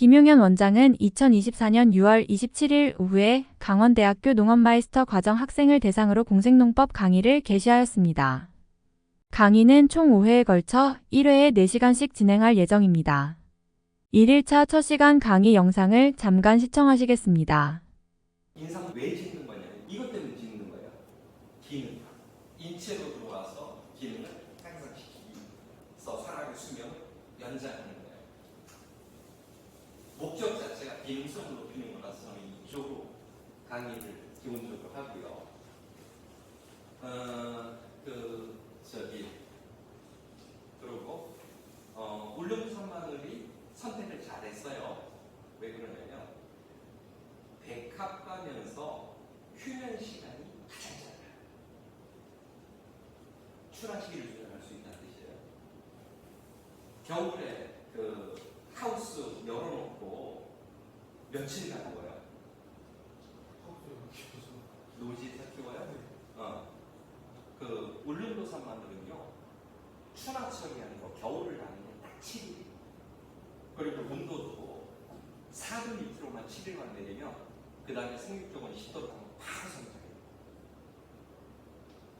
김용현 원장은 2024년 6월 27일 오후에 강원대학교 농업마이스터 과정 학생을 대상으로 공생농법 강의를 개시하였습니다. 강의는 총 5회에 걸쳐 1회에 4시간씩 진행할 예정입니다. 1일차 첫 시간 강의 영상을 잠깐 시청하시겠습니다. 인상 왜 짓는 거냐? 이것 때문에 짓는 거예요. 기능. 인체로 들어와서 기능을 향상시키기 위해서 사람의 수명을 연장하는 거예요. 목적 기능성을 높이는 거라서 저는 이쪽으로 강의를 기본적으로 하고요. 어, 그, 저기, 그리고, 어, 울릉산 마늘이 선택을 잘했어요. 왜 그러냐면, 백합 가면서 휴면 시간이 가장 짧아요. 출하 시기를 조절할 수 있다는 뜻이에요. 겨울에 그 하우스 열어놓고 며칠 가는 거예요. 노지에서 키워요? 어. 그 울릉도산 마늘은요, 추나 처리하는 거 겨울을 나는 게딱 7일. 그리고 온도도 4도 밑으로만 7일만 내리면 그 다음에 생육종은 10도로 바로 성장.